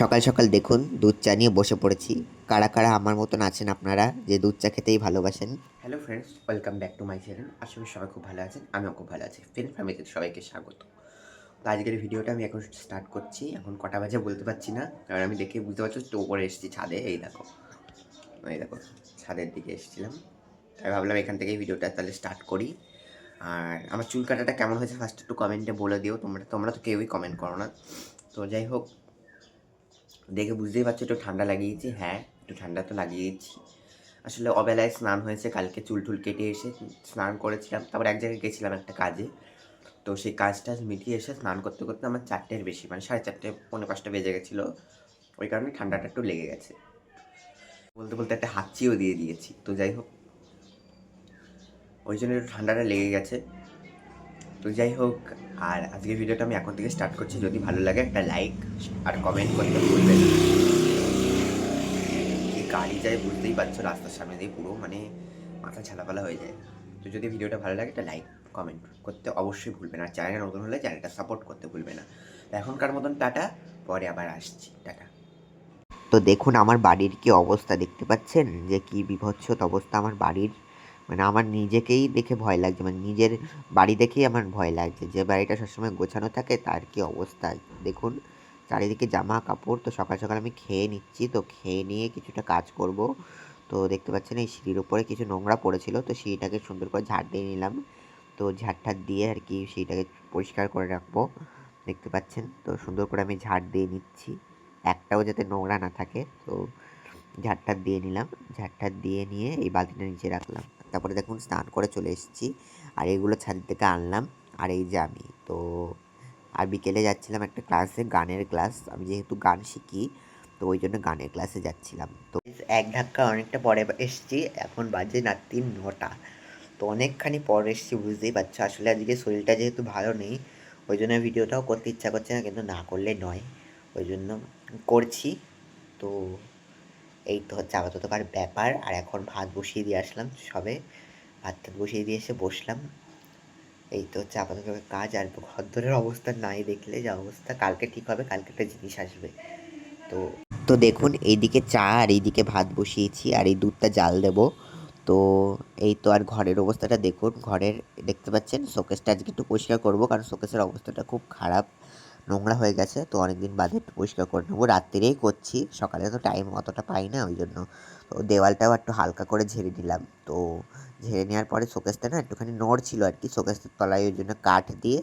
সকাল সকাল দেখুন, দুধ চা নিয়ে বসে পড়েছি। কারা কারা আমার মতন আছেন আপনারা যে দুধ চা খেতেই ভালোবাসেন? Hello friends welcome back to my channel করি সবাই খুব ভালো আছেন, আমিও খুব ভালো আছি। ফ্রেন্ড ফ্যামিলিতে সবাইকে স্বাগত। তো আজকের ভিডিওটা আমি এখন স্টার্ট করছি। এখন কটা বাজে বলতে পারছি না, কারণ আমি দেখে বুঝতে পারছি তো উপরে এসেছি ছাদে, এই দেখো। এই দেখো, ছাদের দিকে এসেছিলাম। তাই ভাবলাম এখান থেকেই ভিডিওটা তাহলে স্টার্ট করি। আর আমার চুল কাটাটা কেমন হয়েছে ফার্স্ট একটু কমেন্টে বলে দিও, তোমরা তোমরা তো কেউই কমেন্ট করো না। তো যাই হোক দেখে বুঝতেই পারছ, একটু ঠান্ডা লাগিয়েছি। হ্যাঁ একটু ঠান্ডা তো লাগিয়েছি। আসলে অবেলায় স্নান হয়েছে, কালকে চুল টুল কেটে এসে স্নান করেছিলাম। তারপর এক জায়গায় গেছিলাম একটা কাজে। তো সেই কাজটা মিটিয়ে এসে স্নান করতে করতে আমার চারটের বেশি মানে সাড়ে চারটে, পৌনে পাঁচটা বেজে গেছিল। ওই কারণে ঠান্ডাটা একটু লেগে গেছে। বলতে বলতে একটা হাঁচিও দিয়ে দিয়েছি। তো যাই হোক, ওই জন্য একটু ঠান্ডাটা লেগে গেছে। তো যাই হোক আর আজকের ভিডিওটা আমি এখন থেকে স্টার্ট করছি। যদি ভালো লাগে একটা লাইক আর কমেন্ট করতে ভুলবেন না। কি গাড়ি যায় বুঝতেই পারছ, রাস্তার সামনে দিয়ে পুরো মানে মাথা ঝালাপালা হয়ে যায়। তো যদি ভিডিওটা ভালো লাগে একটা লাইক কমেন্ট করতে অবশ্যই ভুলবেন আর চ্যানেল নতুন হলে চ্যানেলটা সাপোর্ট করতে ভুলবে না। এখনকার মতন টাটা, পরে আবার আসছি। টাটা। তো দেখুন, আমার বাড়ির কি অবস্থা দেখতে পাচ্ছেন? যে কি বিভৎসত অবস্থা আমার বাড়ির। মানে আমার নিজেকেই দেখে ভয় লাগছে মানে নিজের বাড়ি দেখেই আমার ভয় লাগছে। যে বাড়িটা সবসময় গোছানো থাকে, তার কি অবস্থা? দেখুন, চারিদিকে জামা কাপড়, তো সকাল সকাল আমি খেয়ে নিচ্ছি, তো খেয়ে নিয়ে কিছুটা কাজ করব। তো দেখতে পাচ্ছেন, এই সিঁড়ির উপরে কিছু নোংরা পড়েছিল, তো সিঁড়িটাকে সুন্দর করে ঝাড় দিয়ে নিলাম। তো ঝাড় দিয়ে আর কি সিঁড়িটাকে পরিষ্কার করে রাখব। দেখতে পাচ্ছেন, তো সুন্দর করে আমি ঝাড় দিয়ে নিচ্ছি। একটাও যাতে নোংরা না থাকে, তো ঝাড়টা দিয়ে নিলাম। ঝাড়টা দিয়ে নিয়ে এই বালতিটা নিচে রাখলাম। তারপরে দেখুন স্নান করে চলে এসেছি। আর এগুলো ছাদ থেকে আনলাম। আর এই যে আমি, তো আর বিকেলে যাচ্ছিলাম একটা ক্লাসে, গানের ক্লাস। আমি যেহেতু গান শিখি, তো ওই জন্য গানের ক্লাসে যাচ্ছিলাম। তো এক ধাক্কা অনেকটা পরে এসেছি, এখন বাজে রাত্রি নটা। তো অনেকখানি পর এসেছি, বুঝতেই পারছ। আসলে আজকে শরীরটা যেহেতু ভালো নেই, ওই জন্য ভিডিওটাও করতে ইচ্ছা করছে না, কিন্তু না করলে নয়। ওই জন্য করছি। তো এই তো হচ্ছে আপাততকার ব্যাপার। আর এখন ভাত বসিয়ে দিয়ে আসলাম সবে। ভাত টাত বসিয়ে দিয়ে এসে বসলাম। এই তো হচ্ছে আপাতত কাজ। আর ঘরদরের অবস্থা নাই দেখলে যা অবস্থা। কালকে ঠিক হবে, কালকে একটা জিনিস আসবে। তো তো দেখুন, এইদিকে চা আর এইদিকে ভাত বসিয়েছি। আর এই দুধটা জাল দেব। তো, এই তো আর ঘরের অবস্থাটা দেখুন। ঘরের, দেখতে পাচ্ছেন? শোকেসটা আজকে একটু পরিষ্কার করব। কারণ শোকেসের অবস্থাটা খুব খারাপ। নোংরা হয়ে গেছে, তো অনেক দিন বাদে একটু পরিষ্কার করে নেব। রাত্রিরেই করছি, সকালে তো টাইম অতটা পাই না ওই জন্য। তো দেওয়ালটাও একটু হালকা করে ঝেড়ে নিলাম। তো ঝেড়ে নেওয়ার পরে শোকেসটা না একটুখানি নড়ছিল আর কি শোকেসটার তলায় ওই জন্য কাঠ দিয়ে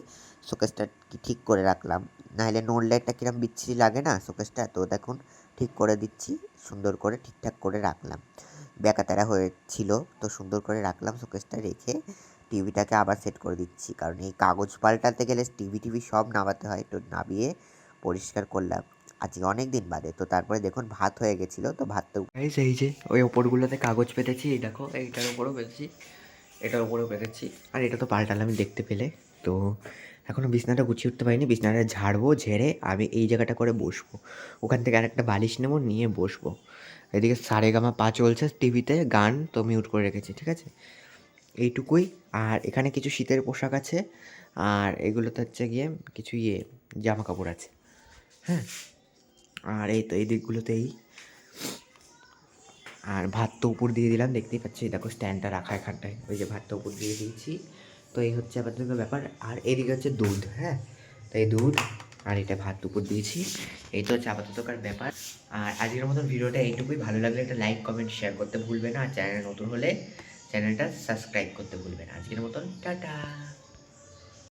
শোকেসটা ঠিক করে রাখলাম। নাহলে নড়লে একটা কিরম বিচ্ছিরি লাগে না শোকেসটা, তো দেখুন ঠিক করে দিচ্ছি, সুন্দর করে ঠিকঠাক করে রাখলাম। ব্যাকাতারা হয়েছিল, তো সুন্দর করে রাখলাম শোকেসটা রেখে টিভিটাকে আবার সেট করে দিচ্ছি। কারণ এই কাগজ পাল্টাতে গেলে টিভি টিভি সব নামাতে হয়। তো নামিয়ে পরিষ্কার করলাম। আজকে অনেক দিন বাদে। তো তারপরে দেখুন ভাত হয়ে গেছিল। তো এই যে এই যে, ওই ওপরগুলোতে কাগজ পেতেছি। এই দেখো, এইটার ওপরেও পেতেছি। এটার ওপরেও পেতেছি। আর এটা তো পাল্টালামই দেখতে পেলে। তো এখনও বিছনাটা গুছিয়ে উঠতে পারিনি। বিছনাটা ঝাড়বো, ঝেড়ে আমি এই জায়গাটা করে বসবো। ওখান থেকে আরেকটা বালিশ নেব, নিয়ে বসবো। এদিকে সারেগামা পা চলছে টিভিতে। গান তো মিউট করে রেখেছি, ঠিক আছে? এইটুকুই। আর এখানে কিছু শীতের পোশাক আছে, আর এগুলোতে হচ্ছে গিয়ে কিছু ইয়ে জামা কাপড় আছে। হ্যাঁ আর এই তো এই দিকগুলোতেই। আর ভাত তো উপর দিয়ে দিলাম, দেখতেই পাচ্ছি দেখো স্ট্যান্ডটা রাখা এখানটায়, ওই যে ভাতটা উপর দিয়ে দিয়েছি। তো এই হচ্ছে আপাতত ব্যাপার, আর এদিকে হচ্ছে দুধ হ্যাঁ? তো এই দুধ, আর এটা ভাত উপর দিয়েছি, এই তো হচ্ছে আপাততকার ব্যাপার। আর আজকের মতন ভিডিওটা এইটুকুই, ভালো লাগলে একটা লাইক, কমেন্ট শেয়ার করতে ভুলবে না, আর চ্যানেল নতুন হলে চ্যানেলটা সাবস্ক্রাইব করতে ভুলবেন আজকের মতন টাটা।